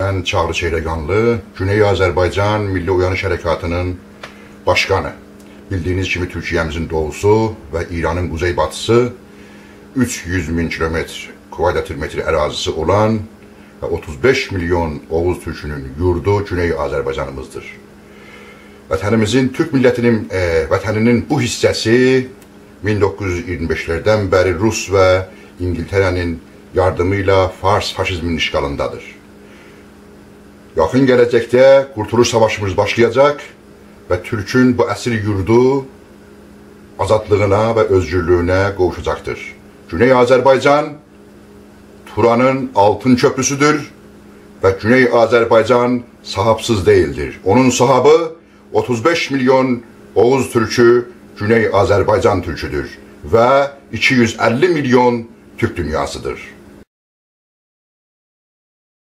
Ben Çağrı Çeyreganlı, Güney Azərbaycan Milli Uyanış Hərəkatının başkanı. Bildiğiniz kimi Türkiyemizin doğusu ve İran'ın kuzeybatısı 300 bin kilometre kvadratmetre ərazisi olan ve 35 milyon Oğuz Türkünün yurdu Güney Azərbaycanımızdır. Vətənimizin, Türk millətinin e, vətəninin bu hissəsi 1925'lerden beri Rus ve İngiltere'nin yardımıyla Fars faşizminin işgalındadır. Yakın gelecekte Kurtuluş Savaşımız başlayacak ve Türk'ün bu esir yurdu azadlığına ve özgürlüğüne kavuşacaktır. Güney Azerbaycan Turan'ın altın köprüsüdür ve Güney Azerbaycan sahapsız değildir. Onun sahabı 35 milyon Oğuz Türk'ü Güney Azerbaycan Türk'üdür ve 250 milyon Türk dünyasıdır.